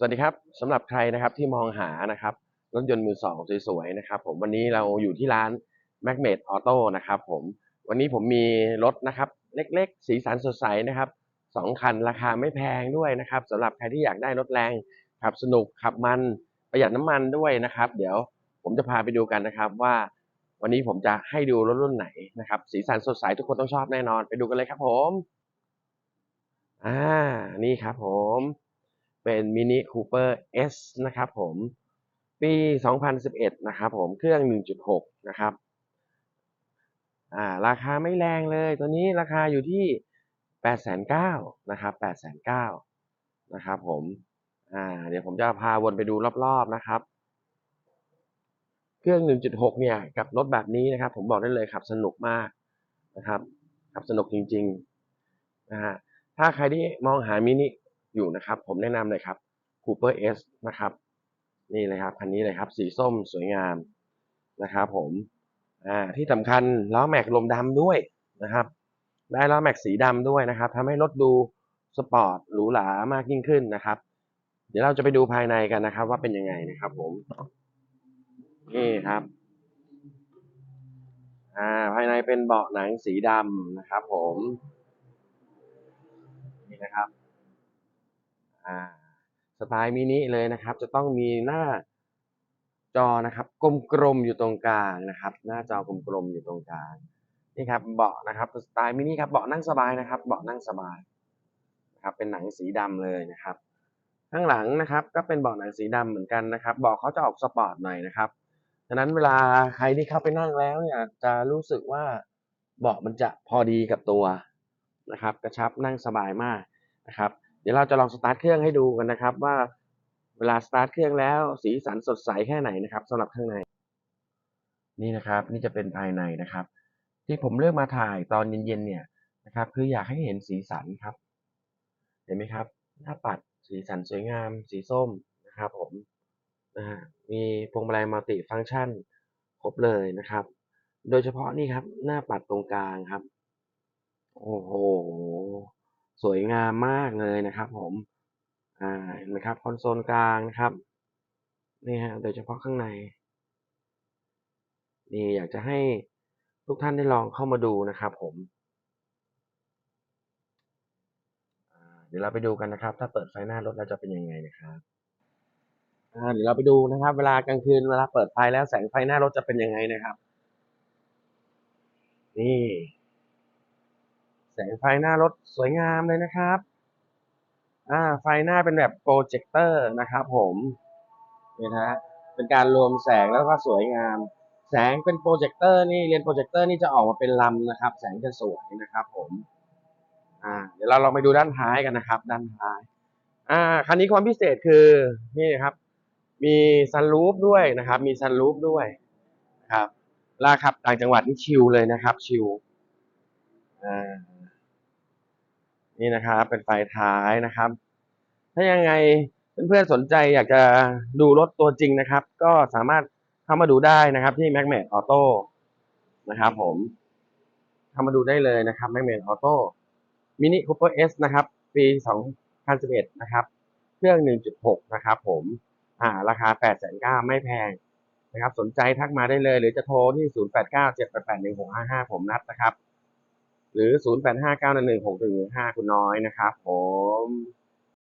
สวัสดีครับสำหรับใครนะครับที่มองหานะครับรถยนต์มือสองสวยๆนะครับผมวันนี้เราอยู่ที่ร้าน m a g m a t Auto นะครับผมวันนี้ผมมีรถนะครับเล็กๆ สีสันสดใสนะครับสองคันราคาไม่แพงด้วยนะครับสำหรับใครที่อยากได้รถแรงขับสนุกขับมันประหยัดน้ำมันด้วยนะครับ เดี๋ยวผมจะพาไปดูกันนะครับว่า วันนี้ผมจะให้ดูรถรุ่นไหนนะครับสีสันสดใสทุกคนต้องชอบแน่นอน ไปดูกันเลยครับผมอ่านี่ครับผม เป็น Mini Cooper S นะครับผม ปี 2011 นะครับผม เครื่อง 1.6 นะครับ อ่า ราคาไม่แรงเลย ตัวนี้ราคาอยู่ที่8,900นะครับ8,900นะครับผม อ่า เดี๋ยวผมจะพาวนไปดูรอบๆ นะครับ เครื่อง 1.6 เนี่ย กับรถแบบนี้นะครับ ผมบอกได้เลยขับสนุกมากนะครับ ขับสนุกจริงๆ นะฮะถ้าใครที่มองหามินิ อยู่นะครับ ผมแนะนำเลยครับ Cooper S นะครับ นี่เลยครับคันนี้เลยครับ สีส้มสวยงามนะครับผมอ่าที่สำคัญล้อแม็กลมดำด้วยนะครับ ได้ล้อแม็กสีดำด้วยนะครับทำให้รถดูสปอร์ตหรูหรามากยิ่งขึ้นนะครับ เดี๋ยวเราจะไปดูภายในกันนะครับ ว่าเป็นยังไงนะครับ ผมนี่ครับอ่าภายในเป็นเบาะหนังสีดำนะครับ ผมนี่นะครับ สไตล์มินิเลยนะครับ จะต้องมีหน้าจอนะครับกลมๆอยู่ตรงกลางนะครับ หน้าจอกลมๆอยู่ตรงกลางนี่ครับเบาะนะครับสไตล์มินิครับเบาะนั่งสบายนะครับเบาะนั่งสบายนะครับเป็นหนังสีดำเลยนะครับ ข้างหลังนะครับก็เป็นเบาะหนังสีดำเหมือนกันนะครับเบาะเขาจะออกสปอร์ตหน่อยนะครับฉะนั้นเวลาใครที่เข้าไปนั่งแล้วเนี่ยจะรู้สึกว่าเบาะมันจะพอดีกับตัวนะครับ กระชับนั่งสบายมากนะครับ ดี๋ยวเราจะลองสตาร์ทเครื่องให้ดูกันนะครับ ว่าเวลาสตาร์ทเครื่องแล้วสีสันสดใสแค่ไหนนะครับสำหรับข้างใน นี่นะครับ นี่จะเป็นภายในนะครับ ที่ผมเลือกมาถ่ายตอนเย็นๆเนี่ยนะครับ คืออยากให้เห็นสีสันครับ เห็นไหมครับ หน้าปัดสีสันสวยงาม สีส้มนะครับผมนะฮะมีพวงมาลัยมัลติฟังก์ชันครบเลยนะครับ โดยเฉพาะนี่ครับ หน้าปัดตรงกลางครับ โอ้โห สวยงามมากเลยนะครับผม อ่า เห็นไหมครับ คอนโซลกลางนะครับ นี่ฮะ โดยเฉพาะข้างใน นี่อยากจะให้ทุกท่านได้ลองเข้ามาดูนะครับผม เดี๋ยวเราไปดูกันนะครับ ถ้าเปิดไฟหน้ารถเราจะเป็นยังไงนะครับเดี๋ยวเราไปดูนะครับ เวลากลางคืนเวลาเปิดไฟแล้วแสงไฟหน้ารถจะเป็นยังไงนะครับ นี่ สงไฟหน้ารถสวยงามเลยนะครับอ่าไฟหน้าเป็นแบบโปรเจคเตอร์นะครับผมนี่นะฮะเป็นการรวมแสงแล้วก็สวยงาม แสงเป็นโปรเจคเตอร์นี่เรียนโปรเจคเตอร์นี่จะออกมาเป็นลำนะครับ แสงจะสวยนะครับ ผมอ่าเดี๋ยวเราลองไปดูด้านท้ายกันนะครับ ด้านท้ายอ่าคันนี้ความพิเศษคือนี่ครับ มีซันรูฟด้วยนะครับ มีซันรูฟด้วยนะครับลาขับต่างจังหวัดนี่ชิลเลยนะครับ ชิลอ่า นี่นะครับ เป็นไฟท้ายนะครับ ถ้ายังไงเพื่อนๆสนใจอยากจะดูรถตัวจริงนะครับ ก็สามารถเข้ามาดูได้นะครับ ที่ m a g m a t Auto นะครับ ผมเข้ามาดูได้เลยนะครับ m a g m a t Auto Mini Cooper S นะครับ ปี 2011 นะครับ เครื่อง 1.6 นะครับ ผม อ่า ราคา 8,900ไม่แพงนะครับ สนใจทักมาได้เลย หรือจะโทรที่ 0897881655 ผมนัดนะครับ หรือ 0859116115 คุณน้อยนะครับผม